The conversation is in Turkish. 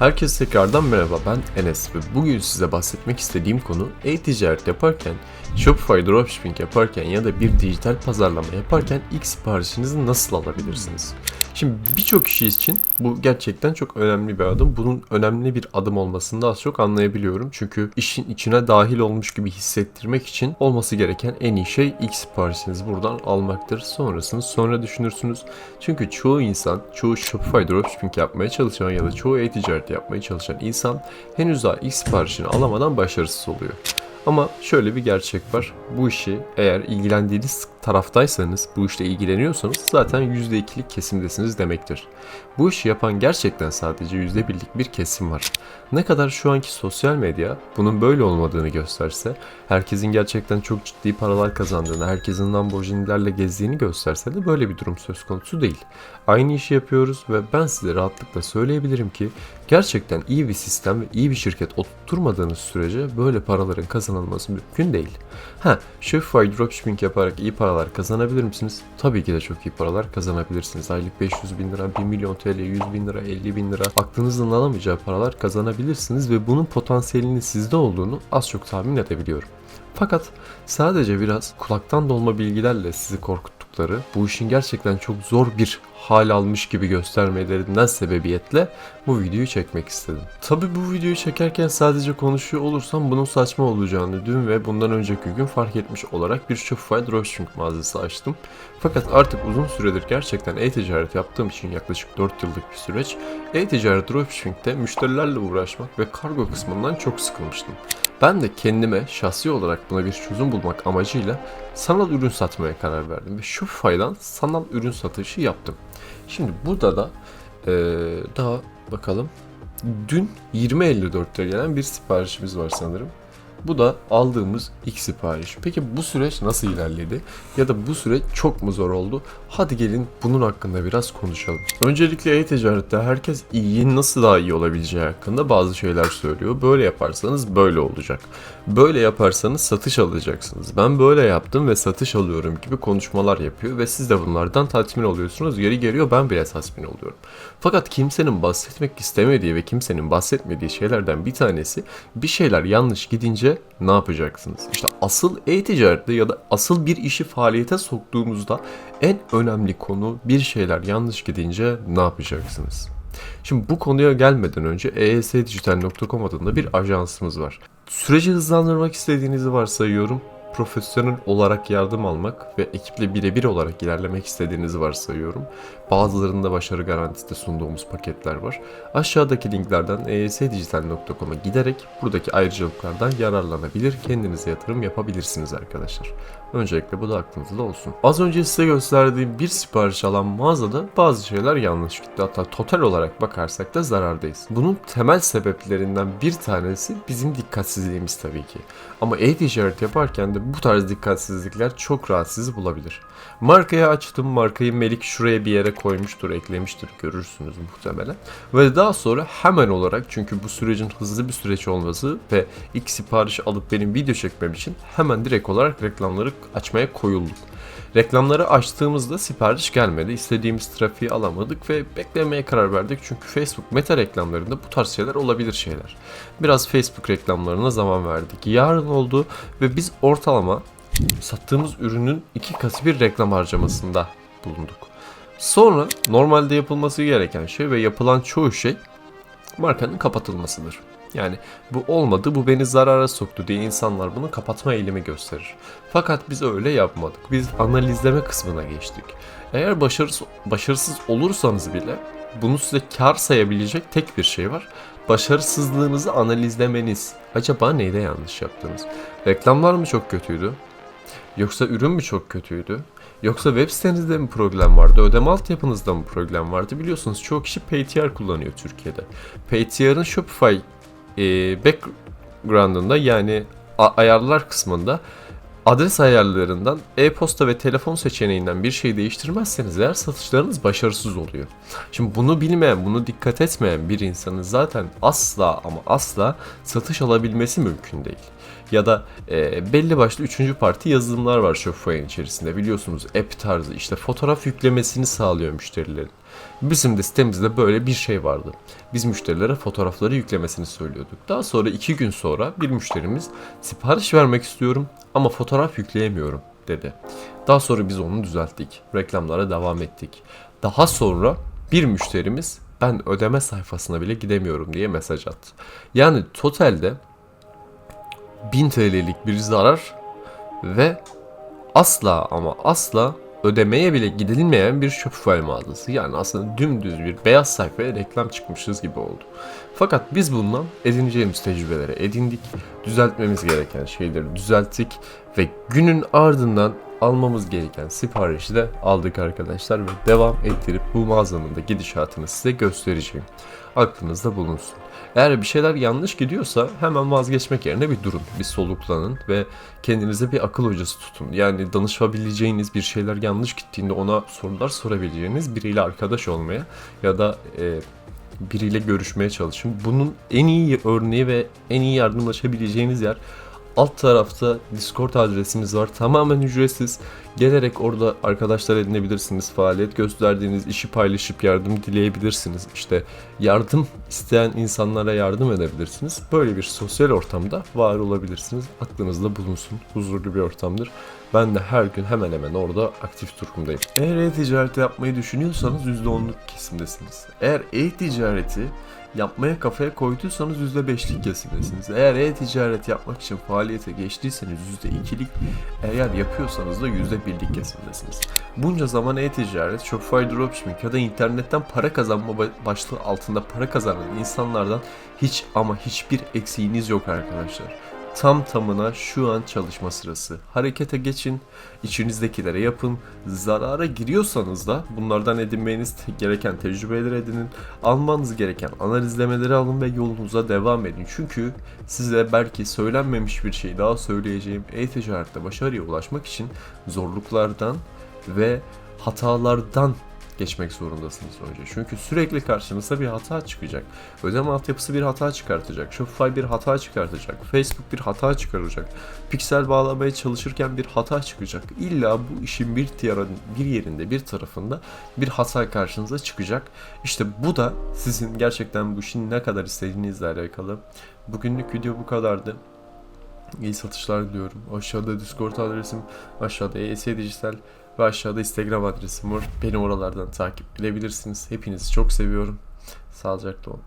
Herkese tekrardan merhaba ben Enes ve bugün size bahsetmek istediğim konu e-ticaret yaparken, Shopify dropshipping yaparken ya da bir dijital pazarlama yaparken ilk siparişinizi nasıl alabilirsiniz? Şimdi birçok kişi için bu gerçekten çok önemli bir adım. Bunun önemli bir adım olmasını da az çok anlayabiliyorum. Çünkü işin içine dahil olmuş gibi hissettirmek için olması gereken en iyi şey ilk siparişinizi buradan almaktır. Sonrasını sonra düşünürsünüz. Çünkü çoğu insan, çoğu Shopify dropshipping yapmaya çalışan ya da çoğu e-ticaret yapmaya çalışan insan henüz daha ilk siparişini alamadan başarısız oluyor. Ama şöyle bir gerçek var. Bu işi eğer ilgilendiğiniz taraftaysanız, bu işle ilgileniyorsanız zaten %2'lik kesimdesiniz demektir. Bu işi yapan gerçekten sadece %1'lik bir kesim var. Ne kadar şu anki sosyal medya bunun böyle olmadığını gösterse, herkesin gerçekten çok ciddi paralar kazandığını, herkesin Lamborghini'lerle gezdiğini gösterse de böyle bir durum söz konusu değil. Aynı işi yapıyoruz ve ben size rahatlıkla söyleyebilirim ki gerçekten iyi bir sistem ve iyi bir şirket oturtmadığınız sürece böyle paraların kazanılması mümkün değil. Ha, Shopify dropshipping yaparak iyi paralar kazanabilir misiniz? Tabii ki de çok iyi paralar kazanabilirsiniz. Aylık 500 bin lira, 1 milyon TL, 100 bin lira, 50 bin lira aklınızdan alamayacağı paralar kazanabilirsiniz ve bunun potansiyelinin sizde olduğunu az çok tahmin edebiliyorum. Fakat sadece biraz kulaktan dolma bilgilerle sizi korkuttukları, bu işin gerçekten çok zor bir hal almış gibi göstermelerinden sebebiyetle bu videoyu çekmek istedim. Tabi bu videoyu çekerken sadece konuşuyor olursam bunun saçma olacağını dün ve bundan önceki gün fark etmiş olarak bir Shopify dropshipping mağazası açtım. Fakat artık uzun süredir gerçekten e-ticaret yaptığım için yaklaşık 4 yıllık bir süreç e-ticaret dropshipping'te müşterilerle uğraşmak ve kargo kısmından çok sıkılmıştım. Ben de kendime şahsi olarak buna bir çözüm bulmak amacıyla sanal ürün satmaya karar verdim ve Shopify'dan sanal ürün satışı yaptım. Şimdi burada da ee, daha bakalım. Dün 20.54'te gelen bir siparişimiz var sanırım. Bu da aldığımız ilk sipariş. Peki bu süreç nasıl ilerledi? Ya da bu süreç çok mu zor oldu? Hadi gelin bunun hakkında biraz konuşalım. Öncelikle e-ticarette herkes iyiyi nasıl daha iyi olabileceği hakkında bazı şeyler söylüyor. Böyle yaparsanız böyle olacak. Böyle yaparsanız satış alacaksınız. Ben böyle yaptım ve satış alıyorum gibi konuşmalar yapıyor ve siz de bunlardan tatmin oluyorsunuz. Geri geliyor ben bile tatmin oluyorum. Fakat kimsenin bahsetmek istemediği ve kimsenin bahsetmediği şeylerden bir tanesi bir şeyler yanlış gidince ne yapacaksınız? İşte asıl e-ticarette ya da asıl bir işi faaliyete soktuğumuzda en önemli konu bir şeyler yanlış gidince ne yapacaksınız? Şimdi bu konuya gelmeden önce esdijital.com adında bir ajansımız var. Süreci hızlandırmak istediğinizi varsayıyorum. Profesyonel olarak yardım almak ve ekiple birebir olarak ilerlemek istediğinizi varsayıyorum. Bazılarında başarı garantisi de sunduğumuz paketler var. Aşağıdaki linklerden esdijital.com'a giderek buradaki ayrıcalıklardan yararlanabilir, kendinize yatırım yapabilirsiniz arkadaşlar. Öncelikle bu da aklınızda olsun. Az önce size gösterdiğim bir sipariş alan mağazada bazı şeyler yanlış gitti. Hatta total olarak bakarsak da zarardayız. Bunun temel sebeplerinden bir tanesi bizim dikkatsizliğimiz tabii ki. Ama e-ticaret yaparken de bu tarz dikkatsizlikler çok rahat bulabilir. Markayı açtım. Markayı Melik şuraya bir yere koymuştur, eklemiştir. Görürsünüz muhtemelen. Ve daha sonra hemen olarak çünkü bu sürecin hızlı bir süreç olması ve ilk sipariş alıp benim video çekmem için hemen direkt olarak reklamları açmaya koyulduk. Reklamları açtığımızda sipariş gelmedi. İstediğimiz trafiği alamadık ve beklemeye karar verdik. Çünkü Facebook meta reklamlarında bu tarz şeyler olabilir şeyler. Biraz Facebook reklamlarına zaman verdik. Yarın oldu ve biz ortalama sattığımız ürünün iki katı bir reklam harcamasında bulunduk. Sonra normalde yapılması gereken şey ve yapılan çoğu şey markanın kapatılmasıdır. Yani bu olmadı, bu beni zarara soktu diye insanlar bunu kapatma eğilimi gösterir. Fakat biz öyle yapmadık. Biz analizleme kısmına geçtik. Eğer başarısız, başarısız olursanız bile bunu size kar sayabilecek tek bir şey var. Başarısızlığınızı analizlemeniz. Acaba neyde yanlış yaptınız? Reklamlar mı çok kötüydü? Yoksa ürün mü çok kötüydü? Yoksa web sitenizde mi problem vardı? Ödeme altyapınızda mı problem vardı? Biliyorsunuz çoğu kişi PayTR kullanıyor Türkiye'de. PayTR'ın Shopify background'ında yani ayarlar kısmında adres ayarlarından e-posta ve telefon seçeneğinden bir şey değiştirmezseniz eğer satışlarınız başarısız oluyor. Şimdi bunu bilmeyen, bunu dikkat etmeyen bir insanın zaten asla ama asla satış alabilmesi mümkün değil. Ya da e, belli başlı üçüncü parti yazılımlar var Shopify'ın içerisinde biliyorsunuz app tarzı işte fotoğraf yüklemesini sağlıyor müşterilerin. Bizim de sitemizde böyle bir şey vardı. Biz müşterilere fotoğrafları yüklemesini söylüyorduk. Daha sonra iki gün sonra bir müşterimiz sipariş vermek istiyorum ama fotoğraf yükleyemiyorum dedi. Daha sonra biz onu düzelttik. Reklamlara devam ettik. Daha sonra bir müşterimiz ben ödeme sayfasına bile gidemiyorum diye mesaj attı. Yani totalde 1000 TL'lik bir zarar ve asla ama asla ödemeye bile gidilmeyen bir Shopify mağazası. Yani aslında dümdüz bir beyaz sayfaya reklam çıkmışız gibi oldu. Fakat biz bundan edineceğimiz tecrübeleri edindik. Düzeltmemiz gereken şeyleri düzelttik. Ve günün ardından almamız gereken siparişi de aldık arkadaşlar. Ve devam ettirip bu mağazanın da gidişatını size göstereceğim. Aklınızda bulunsun. Eğer bir şeyler yanlış gidiyorsa hemen vazgeçmek yerine bir durun, bir soluklanın ve kendinize bir akıl hocası tutun. Yani danışabileceğiniz bir şeyler yanlış gittiğinde ona sorular sorabileceğiniz biriyle arkadaş olmaya ya da e, biriyle görüşmeye çalışın. Bunun en iyi örneği ve en iyi yardımlaşabileceğiniz yer alt tarafta Discord adresimiz var. Tamamen ücretsiz. Gelerek orada arkadaşlar edinebilirsiniz. Faaliyet gösterdiğiniz işi paylaşıp yardım dileyebilirsiniz. İşte yardım isteyen insanlara yardım edebilirsiniz. Böyle bir sosyal ortamda var olabilirsiniz. Aklınızda bulunsun. Huzurlu bir ortamdır. Ben de her gün hemen hemen orada aktif durumdayım. Eğer e-ticareti yapmayı düşünüyorsanız %10'luk kesimdesiniz. Eğer e-ticareti yapmaya kafaya koyduysanız %5'lik kesimdesiniz. Eğer e-ticaret yapmak için faaliyete geçtiyseniz %2'lik, eğer yapıyorsanız da %1'lik kesimdesiniz. Bunca zaman e-ticaret, Shopify Dropshipping ya da internetten para kazanma ba- başlığı altında para kazanan insanlardan hiç ama hiçbir eksiğiniz yok arkadaşlar. Tam tamına şu an çalışma sırası. Harekete geçin, içinizdekilere yapın. Zarara giriyorsanız da bunlardan edinmeniz gereken tecrübeleri edinin. Almanız gereken analizlemeleri alın ve yolunuza devam edin. Çünkü size belki söylenmemiş bir şey daha söyleyeceğim. E-ticarette başarıya ulaşmak için zorluklardan ve hatalardan geçmek zorundasınız önce. Çünkü sürekli karşınıza bir hata çıkacak. Ödeme altyapısı bir hata çıkartacak. Shopify bir hata çıkartacak. Facebook bir hata çıkaracak. Piksel bağlamaya çalışırken bir hata çıkacak. İlla bu işin bir, tiyara, bir yerinde, bir tarafında bir hata karşınıza çıkacak. İşte bu da sizin gerçekten bu işin ne kadar istediğinizle alakalı. Bugünlük video bu kadardı. İyi satışlar diliyorum. Aşağıda Discord adresim, aşağıda ES Dijital ve aşağıda Instagram adresim var. Beni oralardan takip edebilirsiniz. Hepinizi çok seviyorum. Sağlıcakla olun.